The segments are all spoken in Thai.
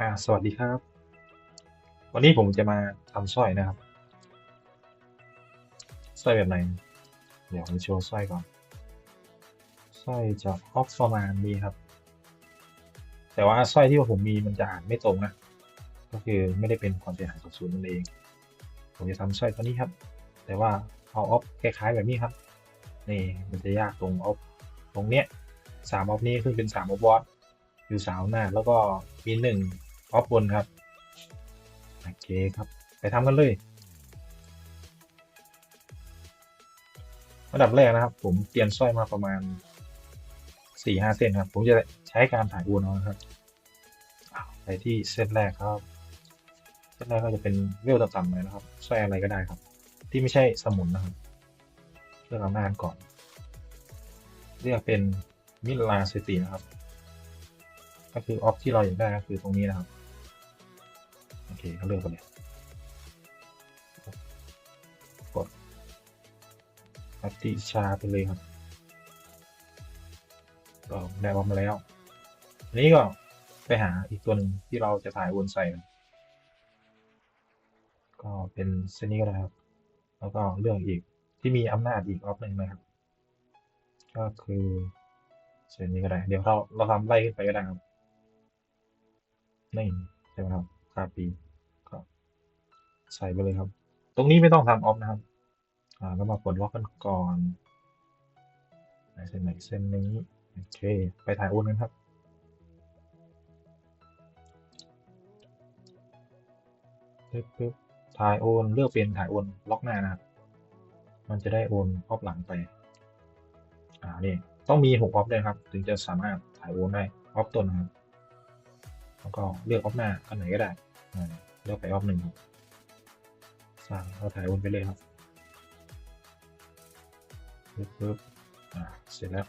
อ่าสวัสดีครับ วันนี้ผมจะมาทำสร้อยนะครับสร้อยแบบไหน เดี๋ยวผมโชว์สร้อยก่อนสร้อยจากออกประมาณนี้ครับ แต่ว่าสร้อยที่ผมมีมันจะอ่านไม่ตรงนะ ก็คือไม่ได้เป็นความเสียหายต่อศูนย์นั่นเอง ผมจะทำสร้อยตัวนี้ครับ แต่ว่าเอาออฟคล้ายๆแบบนี้ครับ นี่มันจะยากตรงออฟตรงเนี้ยสามออฟนี้คือเป็นสามออฟวอตอยู่สาวหน้าแล้วก็มีหนึ่ง ออฟบนครับ โอเคครับ ไปทำกันเลยอันดับแรกนะครับ ผมเตรียมสร้อยมาประมาณสี่ห้าเส้นครับ ผมจะใช้การถ่ายวนเอานครับไปที่เส้นแรกครับ เส้นแรกก็จะเป็นเวลต่ำๆหน่อยนะครับสร้อยอะไรก็ได้ครับ ที่ไม่ใช่สมุนนะครับเลือกอำนาจก่อน เลือกเป็นมิลาเซตินะครับ ก็คือออฟที่เราอยากได้ก็คือตรงนี้นะครับ เคก็เลื่อกไปเลยกดปฏิชาไปเลยครับก็ได้ออมาแล้ว อันนี้ก็ไปหาอีกตัวหนึ่งที่เราจะถ่ายวนใส่ ก็เป็นเส้นนี้ก็ได้ครับ แล้วก็เลือกอีกที่มีอำนาจอีกออฟหนึ่งนะครับ ก็คือเส้นนี้ก็ได้ เดี๋ยวเราเราทำไล่ขึ้นไปก็ได้ครับนี่ใช่ไหมครับคาปี ใส่ไปเลยครับ ตรงนี้ไม่ต้องทำออฟนะครับ อ่าก็มาปลดล็อกกันก่อนเส้นไหนเส้นนี้โอเค ไปถ่ายโอนกันครับปึ๊บถ่ายโอน เลือกเป็นถ่ายโอนล็อกหน้านะครับ มันจะได้โอนออฟหลังไป อ่านี่ต้องมีหกออฟด้วยครับ ถึงจะสามารถถ่ายโอนได้ออฟต้นนะครับ แล้วก็เลือกออฟหน้าอันไหนก็ได้เลือกไปออฟหนึ่งครับ สร้างเราถ่ายโอนไปเลยครับปึ๊บปึ๊บอ่าเสร็จแล้ว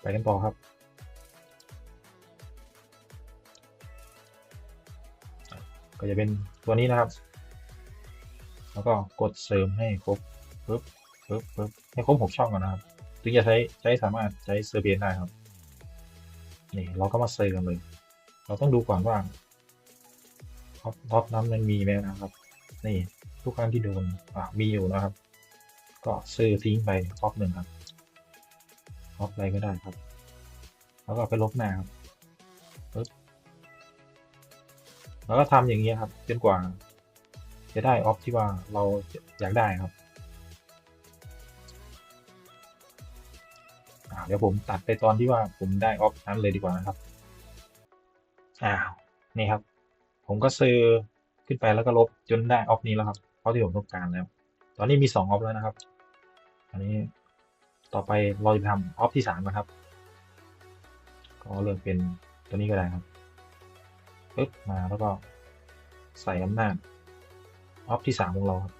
ไปกันต่อครับก็จะเป็นตัวนี้นะครับ แล้วก็กดเสริมให้ครบปึ๊บปึ๊บปึ๊บให้ครบหกช่องก่อนนะครับ ถึงจะใช้ใช้สามารถใช้เซอร์เบียนได้ครับ นี่เราก็มาเซอร์กันเลย เราต้องดูก่อนว่าท็อปท็อปนั้นมันมีไหมนะครับ นี่ทุกครั้งที่โดนอ่ามีอยู่นะครับ ก็ซอร์ทิ้งไปท็อปหนึ่งครับออฟอะไรก็ได้ครับ แล้วก็ไปลบหน้าครับแล้วก็ทำอย่างนี้ครับจนกว่า จะได้ออฟที่ว่าเราอยากได้ครับอ่าเดี๋ยวผมตัดไปตอนที่ว่าผมได้ออฟนั้นเลยดีกว่านะครับอ้าวนี่ครับ ผมก็ซื้อ ขึ้นไปแล้วก็ลบจนได้ออฟนี้แล้วครับเท่าะที่ผมต้องการแล้ว ตอนนี้มีสองออฟแล้วนะครับ อันนี้ต่อไปเราจะทำออฟที่สามนะครับ ก็เลือกเป็นตัวนี้ก็ได้ครับปึ๊บมาแล้วก็ใส่อำนาจออฟที่สามของเราครับ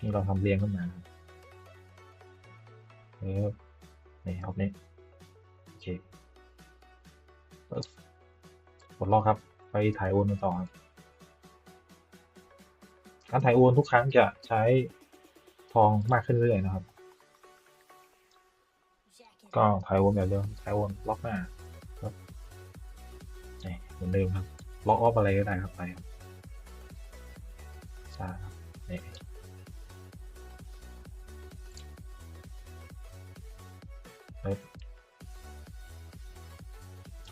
นี่เราทำเรียงขึ้นมาครับเออนี่ออฟนี้โอเคปึ๊บกดล็อกครับ ไปถ่ายโอนกันต่อครับ การถ่ายโอนทุกครั้งจะใช้ทองมากขึ้นเรื่อยๆนะครับ ก็ถ่ายโอนแบบเดิมถ่ายโอนล็อกหน้าครับนี่เหมือนเดิมครับ ล็อกออฟอะไรก็ได้ครับไปครับใช่ครับนี่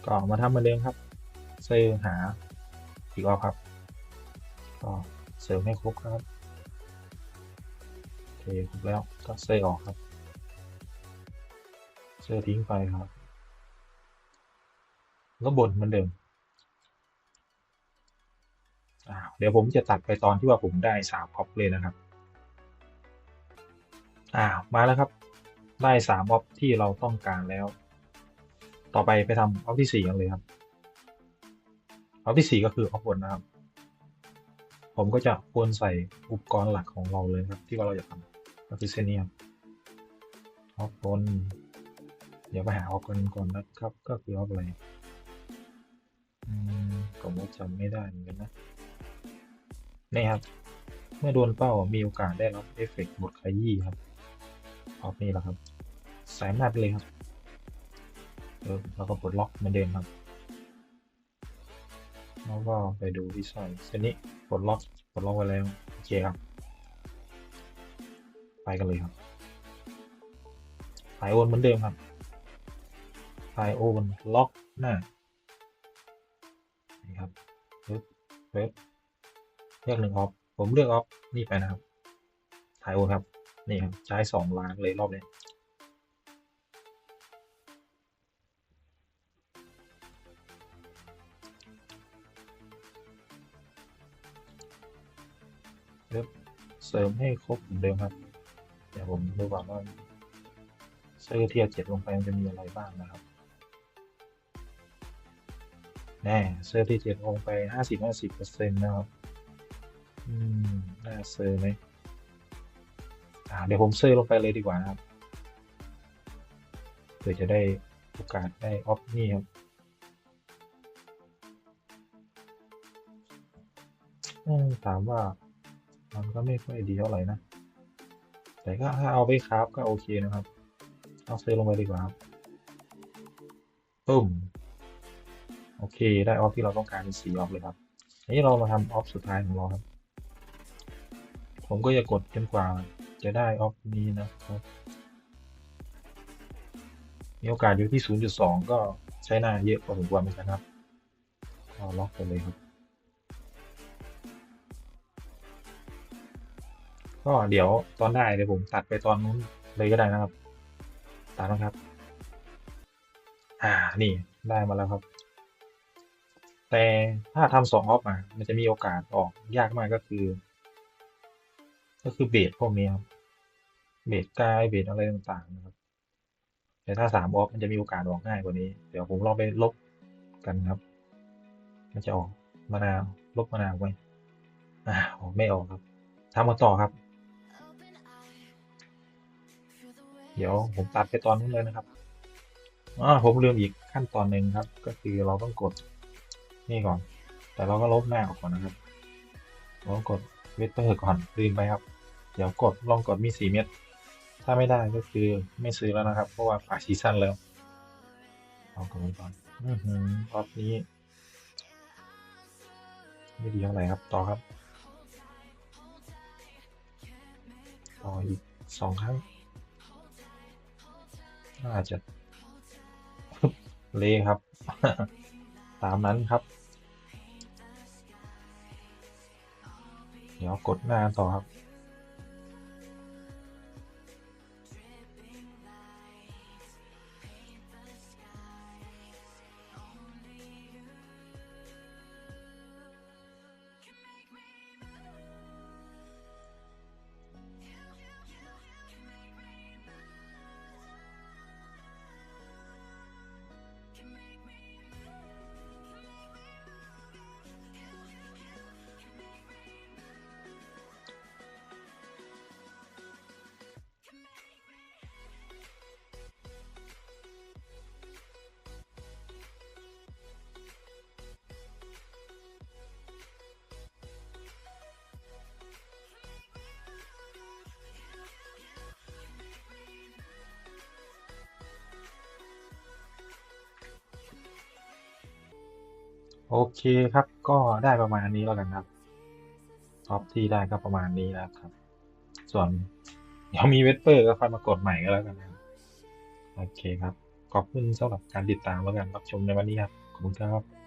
ก็มาทำเหมือนเดิมครับเซอร์หาอีกออฟครับก็ เสริมให้ครบครับโอเคครบแล้วก็เซอร์ออกครับ เซอร์ทิ้งไปครับ แล้วบนเหมือนเดิมอ้าวเดี๋ยวผมจะตัดไปตอนที่ว่าผมได้สามออฟเลยนะครับอ้าวมาแล้วครับ ได้สามออฟที่เราต้องการแล้ว ต่อไปไปทำออฟที่สี่กันเลยครับออฟที่สี่ก็คือออฟบนนะครับ ผมก็จะควรใส่อุปกรณ์หลักของเราเลยครับที่ว่าเราจะทำก็คือเส้นนี้ครับออฟบนเดี๋ยวไปหาออฟกันก่อนนะครับ ก็คือออฟอะไรอืมผมก็จำไม่ได้เหมือนกันนะนี่ครับ เมื่อโดนเป้ามีโอกาสได้รับเอฟเฟกต์บทขยี้ครับออฟนี่แหละครับส่หน้าไปเลยครับเออแล้วก็ปลดล็อกเหมือนเดิมครับ แล้วก็ไปดูที่สร้อยเส้นนี้ปลดล็อกปลดล็อกไว้แล้วโอเคครับ ไปกันเลยครับสายโอนเหมือนเดิมครับสายโอนล็อกหน้านี่ครับปึ๊บปึ๊บเลือกหนึ่งออฟผมเลือกออฟนี่ไปนะครับสายโอนครับนี่ครับใช้สองล้านเลยรอบนี้ เสริมให้ครบเหมือนเดิมครับ เดี๋ยวผมดูก่อนว่าเซอร์เทียเจ็ดลงไปมันจะมีอะไรบ้างนะครับแน่เซอร์ที่เจ็ดลงไปห้าสิบห้าสิบเปอร์เซ็นต์นะครับ อืม น่าเซอร์ไหมอ่าเดี๋ยวผมเซอร์ลงไปเลยดีกว่านะครับเพื่อจะได้โอกาสได้ออฟนี่ครับถามว่า มันก็ไม่ค่อยดีเท่าไหร่นะ แต่ก็ถ้าเอาไปคราฟก็โอเคนะครับ เอาเซอร์ลงไปดีกว่าครับปุ้มโอเค ได้ออฟที่เราต้องการเป็นสีออฟเลยครับอันนี้เรามาทำออฟสุดท้ายของเราครับ ผมก็จะกดจนกว่าจะได้ออฟนี้นะครับ มีโอกาสอยู่ที่ 0.2 ก็ใช้หน้าเยอะพอสมควรเหมือนกันครับก็ล็อกไปเลยครับ ก็เดี๋ยวตอนได้เดี๋ยวผมตัดไปตอนนู้นเลยก็ได้นะครับตัดนะครับ อ่านี่ได้มาแล้วครับ แต่ถ้าทำสองออฟมามันจะมีโอกาสออกยากมากก็คือ ก็คือเบสพวกนี้ครับเบสกายเบสอะไรต่างๆนะครับ แต่ถ้าสามออฟมันจะมีโอกาสออกง่ายกว่านี้ เดี๋ยวผมลองไปลบกันครับ มันจะออกมะนาวลบมะนาวไว้อ่าออกไม่ออกครับทำมาต่อครับ เดี๋ยวผมตัดไปตอนนู้นเลยนะครับอ่าผมลืมอีกขั้นตอนหนึ่งครับ ก็คือเราต้องกดนี่ก่อน แต่เราก็ลบหน้าออกก่อนนะครับเราต้องกดเวทเตอร์ก่อนลืมไปครับ เดี๋ยวกดลองกดมีสี่เม็ดถ้าไม่ได้ก็คือไม่ซื้อแล้วนะครับ เพราะว่าฝากซีซั่นแล้วลองกดไว้ก่อนอือหือรอบนี้ไม่ดีเท่าไหร่ครับต่อครับต่ออีกสองครั้ง น่าจะเละครับ ตามนั้นครับ เดี๋ยวกดหน้าต่อครับ โอเคครับ ก็ได้ประมาณนี้แล้วกันครับท็อปที่ได้ก็ประมาณนี้แล้วครับ ส่วนเดี๋ยวมีเวสเปอร์ก็ค่อยมากดใหม่ก็แล้วกันนะโอเคครับ ขอบคุณสำหรับการติดตามแล้วกันรับชมในวันนี้ครับ ขอบคุณครับ